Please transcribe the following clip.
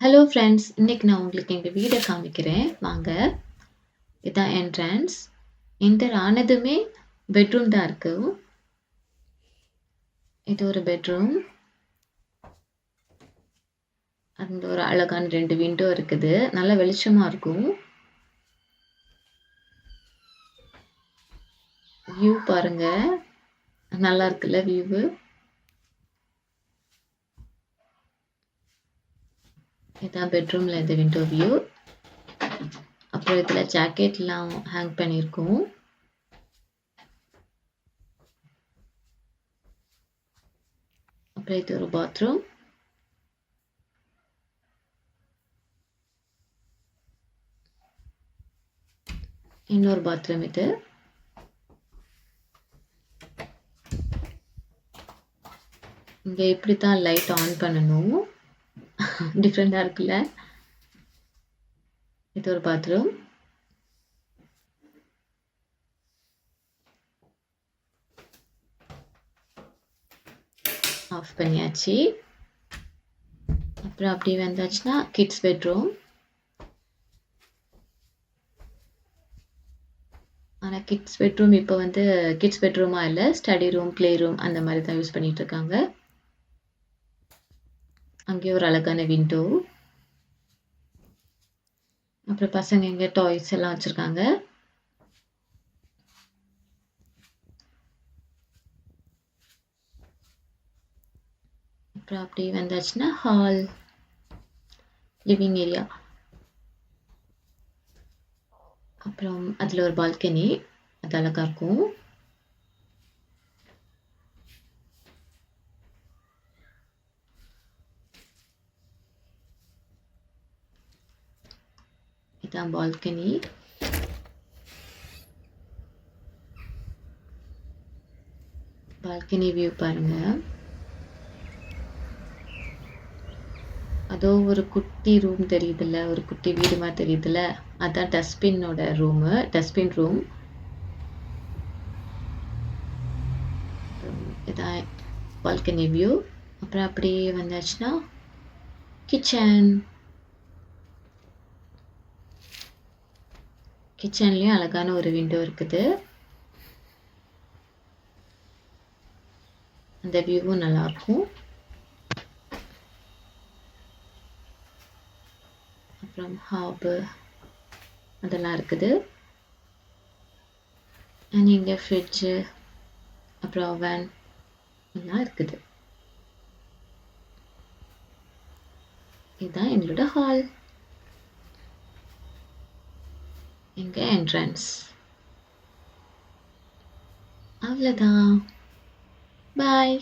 Hello friends இன்னைக்கு நான் உங்களுக்கு எங்கள் வீடை காமிக்கிறேன். வாங்க. இதான் என்ட்ரன்ஸ் என்டர் ஆனதுமே பெட்ரூம் தான் இருக்கு. இது ஒரு பெட்ரூம் அந்த ஒரு அழகான ரெண்டு விண்டோ இருக்குது. நல்ல வெளிச்சமா இருக்கும். வியூ பாருங்க. நல்லா இருக்குல்ல வியூவு இதான் பெட்ரூம்ல இந்த விண்டோ வியூ அப்புறம் இதுல ஜாக்கெட்லாம் ஹேங் பண்ணியிருக்கோம் அப்புறம் இது ஒரு பாத்ரூம் இன்னொரு பாத்ரூம் இது. இங்க இப்படித்தான் லைட் ஆன் பண்ணணும். டிஃப்ரெண்டா இருக்குல்ல? இது ஒரு பாத்ரூம் ஆஃப் பண்ணியாச்சு. அப்புறம் அப்படி வந்தாச்சுன்னா கிட்ஸ் பெட்ரூம் ஆனால் கிட்ஸ் பெட்ரூம் இப்போ வந்து கிட்ஸ் பெட்ரூமாக இல்லை ஸ்டடி ரூம் ப்ளே ரூம் அந்த மாதிரி தான் யூஸ் பண்ணிட்டு இருக்காங்க. அங்கே ஒரு அழகான விண்டோ அப்புறம் பசங்க எங்க டாய்ஸ் எல்லாம் வச்சிருக்காங்க. அப்புறம் அப்படி வந்தாச்சுன்னா ஹால் லிவிங் ஏரியா அப்புறம் அதில் ஒரு பால்கனி அது அழகா இருக்கும். இதான் பால்கனி பால்கனி வியூ பாருங்க அதோ ஒரு குட்டி ரூம் தெரியுதுல்ல ஒரு குட்டி வீடு மாதிரி தெரியுதுல்ல அதான் டஸ்ட்பின்னோட ரூமு டஸ்ட்பின் ரூம் இதான் பால்கனி வியூ அப்புறம் அப்படியே வந்தாச்சுன்னா கிச்சன் கிச்சன்லேயும் அழகான ஒரு விண்டோ இருக்குது. அந்த வியூவும் நல்லா இருக்கும். அப்புறம் ஹாபு அதெல்லாம் இருக்குது. அண்ட் இங்கே ஃப்ரிட்ஜு அப்புறம் வேன் எல்லாம் இருக்குது. இதுதான் எங்களோட ஹால் எங்க என்ட்ரன்ஸ் அவ்வளோதான் பாய்